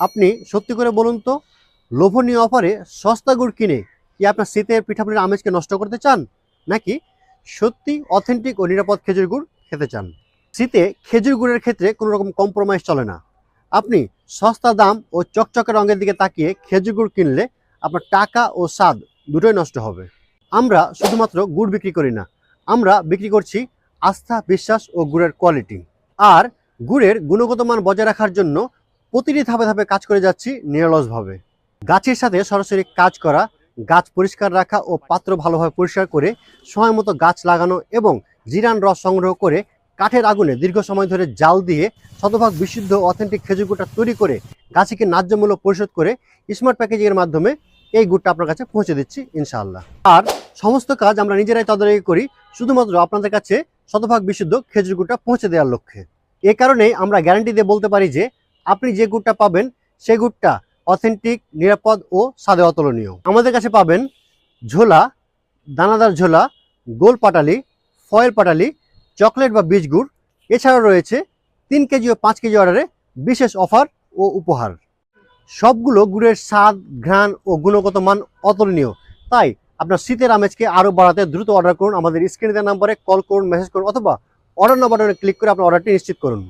আপনি সত্যি করে বলুন তো, লোভনীয় অফারে সস্তা গুড় কিনে কি আপনার শীতের পিঠাপুলির আমেজকে নষ্ট করতে চান? নাকি সত্যি অথেন্টিক ও নিরাপদ খেজুর গুড় খেতে চান? শীতে খেজুর গুড়ের ক্ষেত্রে কোনো রকম কম্প্রোমাইজ চলে না। আপনি সস্তা দাম ও চকচকে রঙের দিকে তাকিয়ে খেজুর গুড় কিনলে আপনার টাকা ও স্বাদ দুটোই নষ্ট হবে। আমরা শুধুমাত্র গুড় বিক্রি করি না, আমরা বিক্রি করছি আস্থা, বিশ্বাস ও গুড়ের কোয়ালিটি আর গুড়ের গুণগত মান বজায় রাখার জন্য প্রতিটি ধাপে ধাপে কাজ করে যাচ্ছি নিরলসভাবে। গাছের সাথে সরাসরি কাজ করা, গাছ পরিষ্কার রাখা ও পাত্র ভালোভাবে পরিষ্কার করে, সময় মতো গাছ লাগানো এবং জিরান রস সংগ্রহ করে কাঠের আগুনে দীর্ঘ সময় ধরে জাল দিয়ে শতভাগ বিশুদ্ধ অথেন্টিক খেজুর গুড়টা তৈরি করে গাছিকে ন্যায্য মূল্য পরিশোধ করে স্মার্ট প্যাকেজিংয়ের মাধ্যমে এই গুড়টা আপনার কাছে পৌঁছে দিচ্ছি ইনশাআল্লাহ। আর সমস্ত কাজ আমরা নিজেরাই তদারকি করি, শুধুমাত্র আপনাদের কাছে শতভাগ বিশুদ্ধ খেজুর গুড়টা পৌঁছে দেওয়ার লক্ষ্যে। এ কারণেই আমরা গ্যারান্টি দিয়ে বলতে পারি যে আপনি যে গুড়টা পাবেন, সেই গুড়টা অথেন্টিক নিরাপদ ও স্বাদে অতুলনীয়। আমাদের কাছে পাবেন ঝোলা, দানাদার ঝোলা, গোল পাটালি ফয়েল পাটালি চকলেট বা বীজ গুড়। এছাড়াও রয়েছে তিন কেজি ও পাঁচ কেজি অর্ডারে বিশেষ অফার ও উপহার। সবগুলো গুড়ের স্বাদ, ঘ্রাণ ও গুণগত মান অতুলনীয়। তাই আপনার শীতের আমেজকে আরও বাড়াতে দ্রুত অর্ডার করুন আমাদের স্ক্রিনে দেওয়া নাম্বারে, কল করুন মেসেজ করুন অথবা অর্ডার নাম্বারে ক্লিক করে আপনার অর্ডারটি নিশ্চিত করুন।